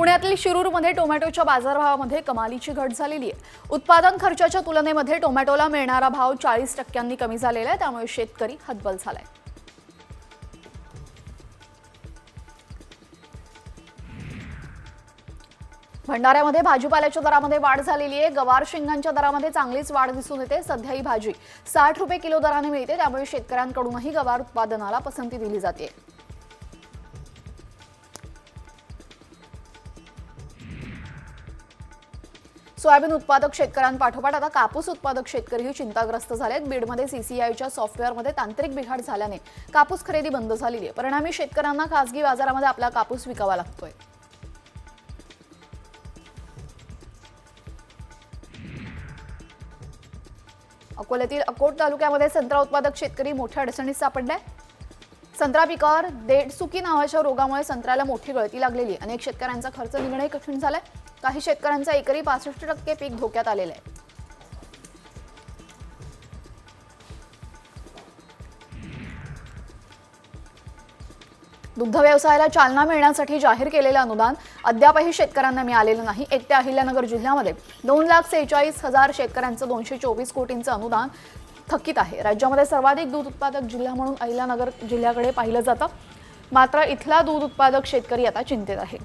पुण्यातील शिरूरमध्ये टोमॅटोच्या बाजारभावामध्ये कमालीची घट झालेली आहे. उत्पादन खर्चाच्या तुलनेमध्ये टोमॅटोला मिळणारा भाव चाळीस टक्क्यांनी कमी झालेला आहे त्यामुळे शेतकरी हतबल झालाय. भंडाऱ्यामध्ये भाजीपाल्याच्या दरामध्ये वाढ झालेली आहे. गवार शेंगांच्या दरामध्ये चांगलीच वाढ दिसून येते. सध्या ही भाजी साठ रुपये किलो दराने मिळते. त्यामुळे शेतकऱ्यांकडूनही गवार उत्पादनाला पसंती दिली जाते. सोयाबीन उत्पादक शेतकऱ्यांपाठोपाठ. आता कापूस उत्पादक शेतकरीही चिंताग्रस्त झाले आहेत बीडमध्ये सीसीआयच्या सॉफ्टवेअरमध्ये तांत्रिक बिघाड झाल्याने कापूस खरेदी बंद झालेली आहे. परिणामी शेतकऱ्यांना खासगी बाजारामध्ये आपला कापूस विकावा लागतोय. अकोल्यातील अकोट तालुक्यामध्ये संत्रा उत्पादक शेतकरी मोठ्या अडचणीत सापडलाय. संत्रा पिकावर देडसुकी नावाच्या रोगामुळे संत्र्याला मोठी गळती लागलेली आहे. अनेक शेतकऱ्यांचा खर्च निघणंही कठीण झालंय. काही शेतकऱ्यांचा एकरी पासष्ट टक्के पीक धोक्यात आलेलं आहे. दुग्ध व्यवसायाला चालना मिळण्यासाठी जाहीर केलेलं अनुदान अद्यापही शेतकऱ्यांना मिळालेलं नाही. एकट्या अहिल्यानगर जिल्ह्यामध्ये दोन लाख सेहेचाळीस हजार शेतकऱ्यांचं दोनशे चोवीस कोटींचं अनुदान थकीत आहे. राज्यामध्ये सर्वाधिक दूध उत्पादक जिल्हा म्हणून अहिल्यानगर जिल्ह्याकडे पाहिलं जातं. मात्र इथला दूध उत्पादक शेतकरी आता चिंतेत आहे.